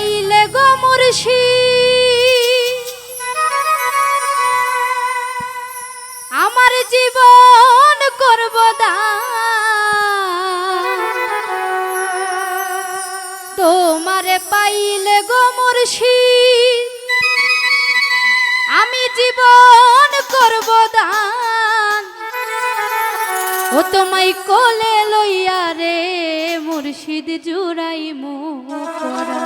পাইলে গো মুর্শি। আমার জীবন করব তোমারে পাইলে গো মুর্শি। আমি জীবন ও তোমায় কোলে লইয়া রে মুর্শিদ জুড়াই মুখরা